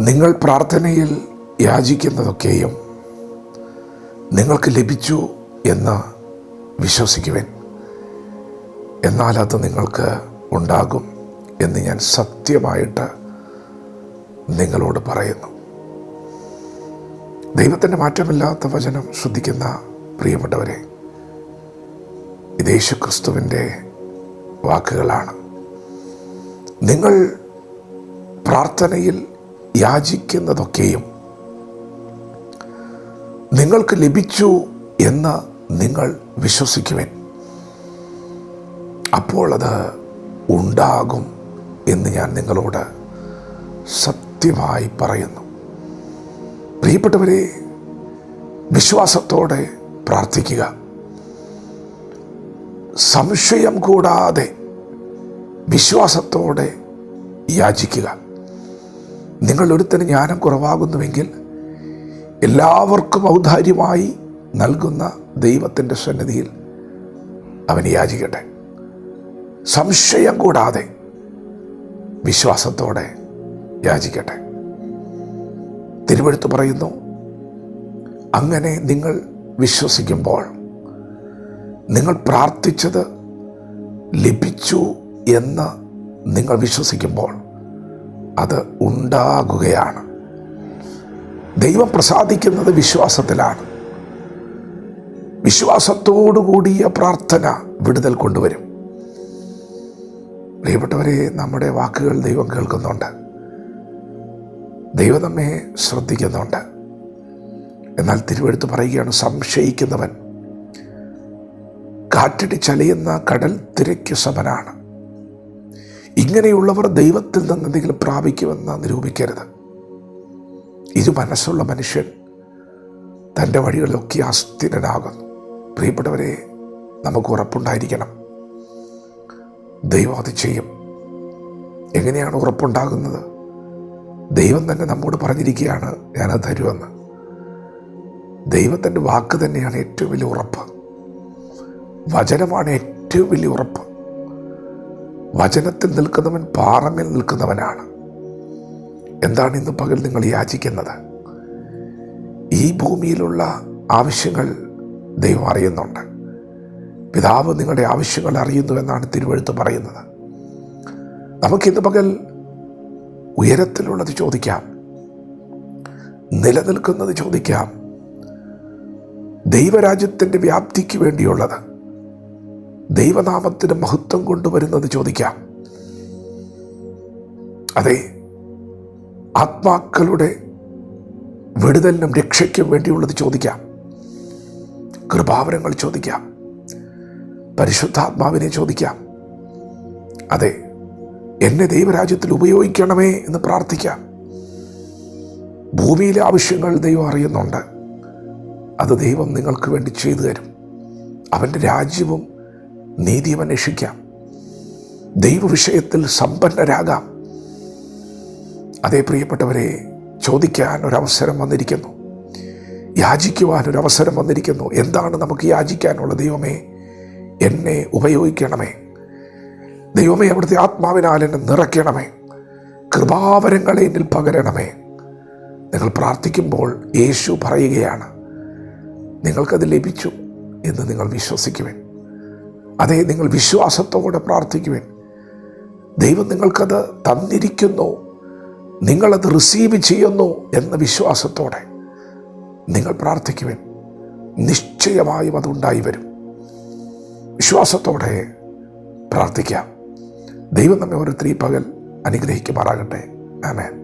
നിങ്ങൾ പ്രാർത്ഥനയിൽ യാചിക്കുന്നതൊക്കെയും നിങ്ങൾക്ക് ലഭിച്ചു എന്ന് വിശ്വസിക്കുവൻ. എന്നാൽ അത് നിങ്ങൾക്ക് ഉണ്ടാകും എന്ന് ഞാൻ സത്യമായിട്ട് നിങ്ങളോട് പറയുന്നു. ദൈവത്തിന്റെ മാറ്റമില്ലാത്ത വചനം ശ്രദ്ധിക്കുന്ന പ്രിയപ്പെട്ടവരെ ഇത് യേശു ക്രിസ്തുവിന്റെ വാക്കുകളാണ്. നിങ്ങൾ പ്രാർത്ഥനയിൽ യാചിക്കുന്നതൊക്കെയും നിങ്ങൾക്ക് ലഭിച്ചു എന്ന് നിങ്ങൾ വിശ്വസിക്കുവേൻ. അപ്പോൾ അത് ഉണ്ടാകും എന്ന് ഞാൻ നിങ്ങളോട് സത്യമായി പറയുന്നു. പ്രിയപ്പെട്ടവരെ വിശ്വാസത്തോടെ പ്രാർത്ഥിക്കുക. സംശയം കൂടാതെ വിശ്വാസത്തോടെ യാചിക്കുക. നിങ്ങൾ ഒരുത്തന് ജ്ഞാനം കുറവാകുന്നുവെങ്കിൽ എല്ലാവർക്കും ഔദാര്യമായി നൽകുന്ന ദൈവത്തിന്റെ സന്നിധിയിൽ അവൻ യാചിക്കട്ടെ. സംശയം കൂടാതെ വിശ്വാസത്തോടെ യാചിക്കട്ടെ. തിരുവഴുത്ത് പറയുന്നു അങ്ങനെ നിങ്ങൾ വിശ്വസിക്കുമ്പോൾ നിങ്ങൾ പ്രാർത്ഥിച്ചത് ലഭിച്ചു എന്ന് നിങ്ങൾ വിശ്വസിക്കുമ്പോൾ അത് ഉണ്ടാകുകയാണ്. ദൈവം പ്രസാദിക്കുന്നത് വിശ്വാസത്തിലാണ്. വിശ്വാസത്തോടുകൂടിയ പ്രാർത്ഥന വിടുതൽ കൊണ്ടുവരും. പ്രിയപ്പെട്ടവരെ നമ്മുടെ വാക്കുകൾ ദൈവം കേൾക്കുന്നുണ്ട്. ദൈവം നമ്മെ ശ്രദ്ധിക്കുന്നുണ്ട്. എന്നാൽ തിരുവെടുത്ത് പറയുകയാണ് സംശയിക്കുന്നവൻ കാറ്റടി ചലിയുന്ന കടൽ തിരയ്ക്ക് സമനാണ്. ഇങ്ങനെയുള്ളവർ ദൈവത്തിൽ നിന്ന് എന്തെങ്കിലും പ്രാപിക്കുമെന്ന് നിരൂപിക്കരുത്. ഇത് മനസ്സുള്ള മനുഷ്യൻ തന്റെ വഴികളിലൊക്കെ അസ്ഥിരനാകുന്നു. പ്രിയപ്പെട്ടവരെ നമുക്ക് ഉറപ്പുണ്ടായിരിക്കണം. ദൈവം അത് ചെയ്യും. എങ്ങനെയാണ് ഉറപ്പുണ്ടാകുന്നത്? ദൈവം തന്നെ നമ്മോട് പറഞ്ഞിരിക്കുകയാണ് ഞാനത് തരുമെന്ന്. ദൈവത്തിന്റെ വാക്ക് തന്നെയാണ് ഏറ്റവും വലിയ ഉറപ്പ്. വചനമാണ് ഏറ്റവും വലിയ ഉറപ്പ്. വചനത്തിൽ നിൽക്കുന്നവൻ പാറമേൽ നിൽക്കുന്നവനാണ്. എന്താണ് ഇന്ന് പകൽ നിങ്ങൾ യാചിക്കുന്നത്? ഈ ഭൂമിയിലുള്ള ആവശ്യങ്ങൾ ദൈവം അറിയുന്നുണ്ട്. പിതാവ് നിങ്ങളുടെ ആവശ്യങ്ങൾ അറിയുന്നു എന്നാണ് തിരുവഴുത്ത് പറയുന്നത്. നമുക്കിന്ന് പകൽ ഉയരത്തിലുള്ളത് ചോദിക്കാം. നിലനിൽക്കുന്നത് ചോദിക്കാം. ദൈവരാജ്യത്തിന്റെ വ്യാപ്തിക്ക് വേണ്ടിയുള്ളത്. ദൈവനാമത്തിന് മഹത്വം കൊണ്ടുവരുന്നത് ചോദിക്കാം. അതെ ആത്മാക്കളുടെ വിടുതലിനും രക്ഷയ്ക്കും വേണ്ടിയുള്ളത് ചോദിക്കാം. കൃപാവരങ്ങൾ ചോദിക്കാം. പരിശുദ്ധാത്മാവിനെ ചോദിക്കാം. അതെ എന്നെ ദൈവരാജ്യത്തിൽ ഉപയോഗിക്കണമേ എന്ന് പ്രാർത്ഥിക്കാം. ഭൂമിയിലെ ആവശ്യങ്ങൾ ദൈവം അറിയുന്നുണ്ട്. അത് ദൈവം നിങ്ങൾക്ക് വേണ്ടി ചെയ്തു തരും. അവന്റെ രാജ്യവും നീതിയും അന്വേഷിക്കാം. ദൈവവിഷയത്തിൽ സമ്പന്നരാകാം. അതേ പ്രിയപ്പെട്ടവരെ ചോദിക്കാൻ ഒരവസരം വന്നിരിക്കുന്നു. യാചിക്കുവാൻ ഒരവസരം വന്നിരിക്കുന്നു. എന്താണ് നമുക്ക് യാചിക്കാനുള്ള ദൈവമേ? എന്നെ ഉപയോഗിക്കണമേ. ദൈവമേ അവിടുത്തെ ആത്മാവിനാൽ എന്നെ നിറയ്ക്കണമേ. കൃപാവരങ്ങളെ എന്നിൽ പകരണമേ. നിങ്ങൾ പ്രാർത്ഥിക്കുമ്പോൾ യേശു പറയുകയാണ് നിങ്ങൾക്കത് ലഭിച്ചു എന്ന് നിങ്ങൾ വിശ്വസിക്കുവേൻ. അതേ നിങ്ങൾ വിശ്വാസത്തോടെ പ്രാർത്ഥിക്കുവേൻ. ദൈവം നിങ്ങൾക്കത് തന്നിരിക്കുന്നു. നിങ്ങളത് റിസീവ് ചെയ്യുന്നു എന്ന വിശ്വാസത്തോടെ നിങ്ങൾ പ്രാർത്ഥിക്കുവേൻ. നിശ്ചയമായും അതുണ്ടായി വരും. വിശ്വാസത്തോടെ പ്രാർത്ഥിക്കാം. ദൈവം നമ്മെ ഒരു ത്രീ പകൽ അനുഗ്രഹിക്കുമാറാകട്ടെ. ആമേൻ.